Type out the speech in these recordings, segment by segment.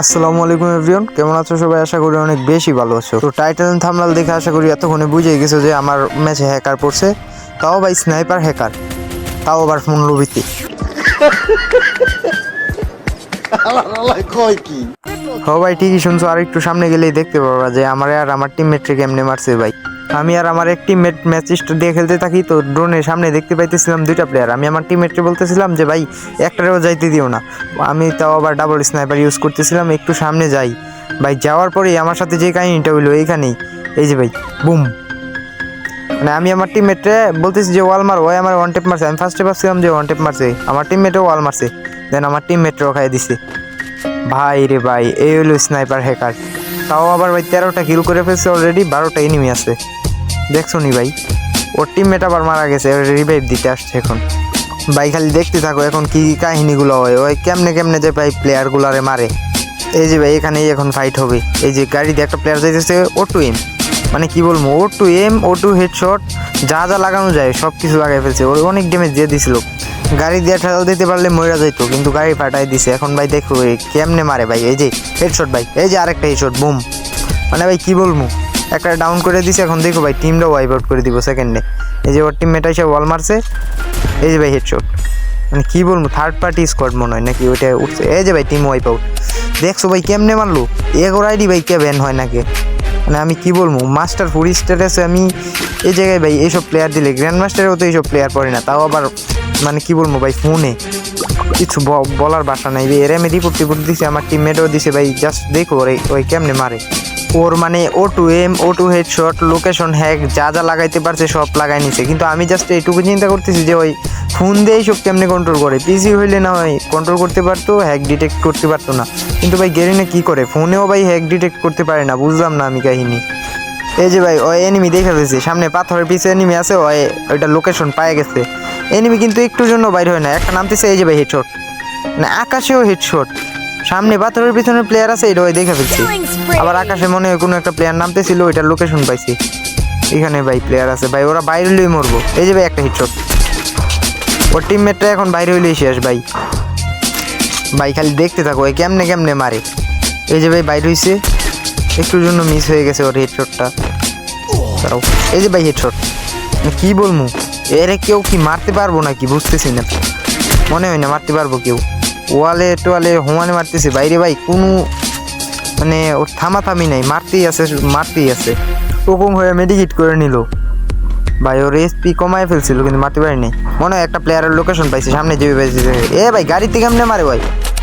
আসসালামু আলাইকুম এভরিওন কেমন আছো সবাই? আশা করি অনেক বেশি ভালো আছো। তো টাইটেল থামলাল দেখে আশা করি এতক্ষণে বুঝে গেছো যে আমার ম্যাচে হ্যাকার পড়ছে। তাও ভাই স্নাইপার হ্যাকার তাও আবার কয় হ ভাই, ঠিকই শুনছো। আর একটু সামনে গেলেই দেখতে পারবা যে আমার আর আমার টিমমেটকে কেমনে মারছে ভাই। আমি আর আমার এক টিমমেট ম্যাচটা দিয়ে খেলতে থাকি, তো ড্রোনের সামনে দেখতে পাইতেছিলাম দুইটা প্লেয়ার আমি আমার টিমমেটকে বলতেছিলাম যে, ভাই, একটারেও যাইতে দিও না। আমি তাও আবার ডাবল স্নাইপার ইউজ করতেছিলাম, একটু সামনে যাই। ভাই, যাওয়ার পরেই আমার সাথে যে কাহিনীটা হইল এইখানেই। এই যে ভাই, বুম। মানে আমি আমার টিমমেটে বলতেছি যে, ওয়াল মার। ওই আমার ওয়ান টেপ মারছে। আমি ফার্স্টে ভাবছিলাম যে ওয়ান টেপ মারছে। আমার টিমমেটও ওয়াল মারছে। দেন আমার টিমমেটরাও খাই দিছে। ভাই রে ভাই, এই হলো স্নাইপার হ্যাকার তাও আবার ভাই তেরোটা কিল করে ফেলছে অলরেডি বারোটা এনিমি আছে। দেখছ নি ভাই? ওর টিমমেট আবার মারা গেছে রিভাইভ দিতে আসছে এখন। ভাই, খালি দেখতে থাকো এখন কি কাহিনীগুলো হয়। ওই কেমনে কেমনে যে ভাই প্লেয়ারগুলারে মারে। এই যে ভাই, এখানেই এখন ফাইট হবে। এই যে গাড়িতে একটা প্লেয়ার যাইতেছে ও টু এম মানে কি বলব ও two M O two headshot যা যা লাগানো যায় সব কিছু লাগাই ফেলছে। ওর অনেক ড্যামেজ দিয়ে দিছিল। গাড়ি দিয়ে ঠেলাও দিতে পারলে মরে যাইতো, কিন্তু গাড়ি ফাটাই দিছে। এখন ভাই দেখো কেমনে মারে ভাই। এই যে হেডশট ভাই, এই যে আরেকটা হেডশট বুম মানে ভাই কি বলব? একটা ডাউন করে দিছে, এখন দেখো ভাই টিমটা ওয়াইপ আউট করে দিব সেকেন্ডে এই যে ওর টিমমেট এসে ওয়াল মারছে, এই যে ভাই হেডশট মানে কি বলব থার্ড পার্টি স্কোয়াড মনে হয় নাকি, ওইটা উঠছে। এই যে ভাই টিম ওয়াইপ আউট দেখছ ভাই, কেমনে মারলো? এগোর আইডি ভাই, কে ব্যান হয় নাকি? মানে আমি কি বলব মাস্টার ফোর স্ট্যাটাসে আমি এই জায়গায় ভাই, এইসব প্লেয়ার দিলে গ্র্যান্ড মাস্টারেও তো এইসব প্লেয়ার পড়ে না, তাও আবার মানে কি বলব ভাই ফোনে কিছু বলার বাসা নাই এর আমি রিপোর্ট টিপোর্ট দিছে, আমার টিমমেটও দিছে, ভাই জাস্ট দেখো ওই কেমনে মারে। ওর মানে ও two M O two head shot location hack যা যা লাগাইতে পারছে সব লাগাই নিছে। কিন্তু আমি জাস্ট এইটুকু চিন্তা করতেছি যে ওই ফোন দিয়েই সব কেমনে কন্ট্রোল করে। পিসি হইলে না হয় কন্ট্রোল করতে পারতো হ্যাক ডিটেক্ট করতে পারতো না। কিন্তু ভাই গেরিনে কি করে? ফোনেও ভাই হ্যাক ডিটেক্ট করতে পারে না, বুঝলাম না আমি কাহিনী। এই যে ভাই, ওই এনিমি দেখে ফেলছে সামনে পাথরের পিছে এনিমি আছে, ওই, ওইটা লোকেশন পায়ে গেছে। এনিমি কিন্তু একটুর জন্য বাইরে হয় না। একটা নামতেছে, এই যে ভাই হেডশট না, আকাশেও হেডশট সামনে পাথরের পিছনে প্লেয়ার আছে এটা ওই দেখে ফেলছি। আবার আকাশে মনে হয় কোনো একটা প্লেয়ার নামতেছিল ওইটার লোকেশন পাইছি। এখানে ভাই প্লেয়ার আছে ভাই ওরা বাইরে হইলেই মরবো। এই যে ভাই একটা হিটশট ওর টিমমেটটা এখন বাইরে হইলেই শেষ ভাই। ভাই খালি দেখতে থাকো এই কেমনে কেমনে মারে। এই যে ভাই বাইরে হইছে একটুর জন্য মিস হয়ে গেছে ওর হেডশটটা দাঁড়াও এই যে ভাই হেডশট কি বলব এরে কেউ কি মারতে পারব নাকি? বুঝতেছি না। মনে হয় না মারতে পারব কেউ। ওয়ালে টোয়ালে হোমানে মারতেছে। বাইরে ভাই কোনো মানে ওর থামাথামি নাই মারতেই আছে মারতেই আছে। ওরকম হয়ে মেডিকেট করে নিল। ভাই ওর এসপি কমায় ফেলছিল কিন্তু মারতে পারিনি। মনে হয় একটা প্লেয়ারের লোকেশন পাইছে সামনে যে পাইছে। এ ভাই গাড়ি থেকে কেমনে মারে ভাই?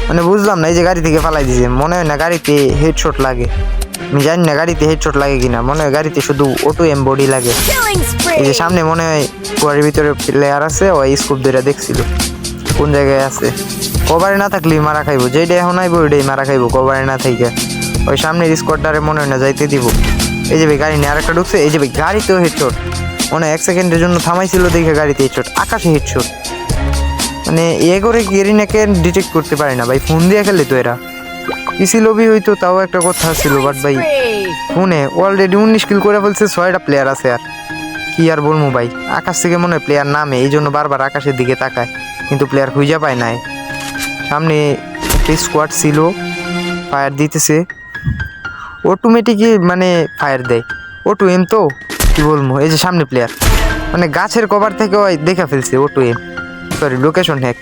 মানে বুঝলাম না এই যে গাড়ি থেকে ফালাই দিছে। মনে হয় না গাড়িতে হেডশট লাগে। আমি জানি না গাড়িতে হেডশট লাগে কিনা। মনে হয় গাড়িতে শুধু অটো এম বডি লাগে। এই যে সামনে মনে হয় কুয়ারির ভিতরে প্লেয়ার আছে ওই স্কুপ দুইটা দেখছিল। কোন জায়গায় আছে? কভারে না থাকলেই মারা খাইবো। যেটা এখন আইবো ওইটাই মারা খাইবো কভারে না থাইকে। ওই সামনের স্কোয়াডটারে মনে হয় না যাইতে দিব। এই যে ভাই, গাড়ি নিয়ে আরেকটা ঢুকছে। এই যে ভাই, গাড়িতেও হেডশট মনে এক সেকেন্ডের জন্য থামাইছিল, দেখে গাড়িতে হেডশট আকাশে হেডশট মানে এ করে গেরিনাকে ডিটেক্ট করতে পারে না ভাই। ফোন দিয়ে খেলে তো এরা। পিসি লবি হইতো, তাও একটা কথা ছিল বাট ভাই, ফোনে অলরেডি উনিশ কিল করে ফেলছে, ছয়টা প্লেয়ার আছে আর। কি আর বলব ভাই? আকাশ থেকে মনে হয় প্লেয়ার নামে এই জন্য বারবার আকাশের দিকে তাকায়। কিন্তু প্লেয়ার খুঁজে পায় নাই। সামনে একটা স্কোয়াড ছিল ফায়ার দিতেছে। অটোমেটিকই মানে ফায়ার দেয়। অটো এম তো, কি বলব, এই যে সামনে প্লেয়ার মানে গাছের কভার থেকে ওই দেখা ফেলছে অটো এম সরি লোকেশন হ্যাক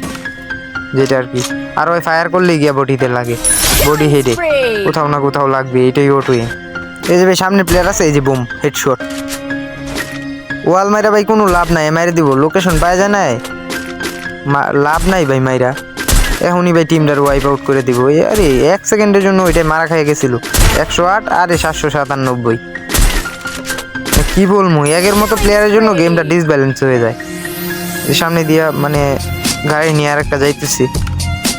যেটা আর কি। আর ওই ফায়ার করলেই গিয়া বডিতে লাগে। বডি হেডে! কোথাও না কোথাও লাগবে, এটাই ওটুই এই যে ভাই, সামনে প্লেয়ার আছে, এই যে বুম হেডশট ওয়াল মাইরা ভাই কোনো লাভ নাই মাইরে দিব। লোকেশন পাওয়া যায় না লাভ নাই ভাই মাইরা। এখনই ভাই টিমটার ওয়াইপ আউট করে দিব। আরে, এক সেকেন্ডের জন্য ওইটাই মারা খাই গেছিল। একশো আট আরে সাতশো সাতানব্বই। কী বলব একের মতো প্লেয়ারের জন্য গেমটা ডিসব্যালেন্স হয়ে যায়। সামনে দিয়া মানে গাড়ি নিয়ে আর একটা যাইতেছি।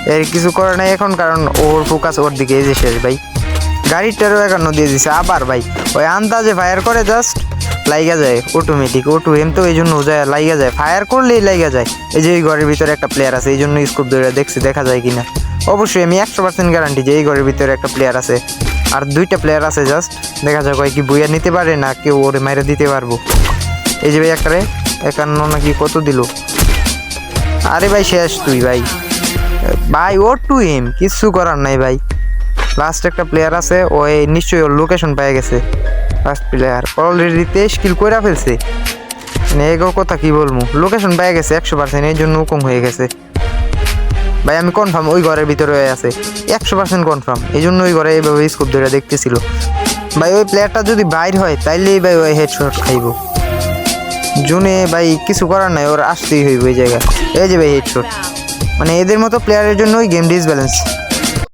এর কিছু করে নাই এখন, কারণ ওর ফোকাস ওর দিকে যে শেষ ভাই। গাড়িটারও একান্ন দিয়ে দিছে। আবার ভাই, ওই আন্দাজে ফায়ার করে জাস্ট লাইগা যায় অটোমেটিক অটো এম তো এই জন্য যায়, লাইগা যায় ফায়ার করলেই লাইগা যায়। এই যে এই ঘরের ভিতরে একটা প্লেয়ার আছে এই জন্য স্কোপ ধরে দেখছি, দেখা যায় কিনা। অবশ্যই আমি একশো পার্সেন্ট গ্যারান্টি যে এই ঘরের ভিতরে একটা প্লেয়ার আছে। আর দুইটা প্লেয়ার আছে জাস্ট দেখা যাক ওই কি বইয়া নিতে পারে না কেউ ওরে মাইরে দিতে পারব। এই যে ভাই একবারে একান্ন নাকি কত দিল? আরে ভাই শেষ তুই ভাই। ভাই ও টু এম কিচ্ছু করার নাই ভাই। লাস্ট একটা প্লেয়ার আছে ওই নিশ্চয়ই ওর লোকেশন পেয়ে গেছে। ফার্স্ট প্লেয়ার অলরেডি তেইশ কিল কইরা ফেলছে। মানে এগো কথা কি বলব? লোকেশন পেয়ে গেছে একশো পার্সেন্ট এই জন্য কম হয়ে গেছে। ভাই, আমি কনফার্ম ওই ঘরের ভিতরে আছে। একশো পার্সেন্ট কনফার্ম এই জন্য ওই ঘরে এইভাবে স্কোপ ধরে দেখতেছিল। ভাই, ওই প্লেয়ারটা যদি বাইর হয়, তাইলেই ভাই ওই হেডশট খাইব। জুনে ভাই, কিছু করার নাই, ওর আসতেই হইব ওই জায়গায়। এই যে ভাই হেডশট মানে এদের মতো প্লেয়ারের জন্য ওই গেম ডিসব্যালেন্স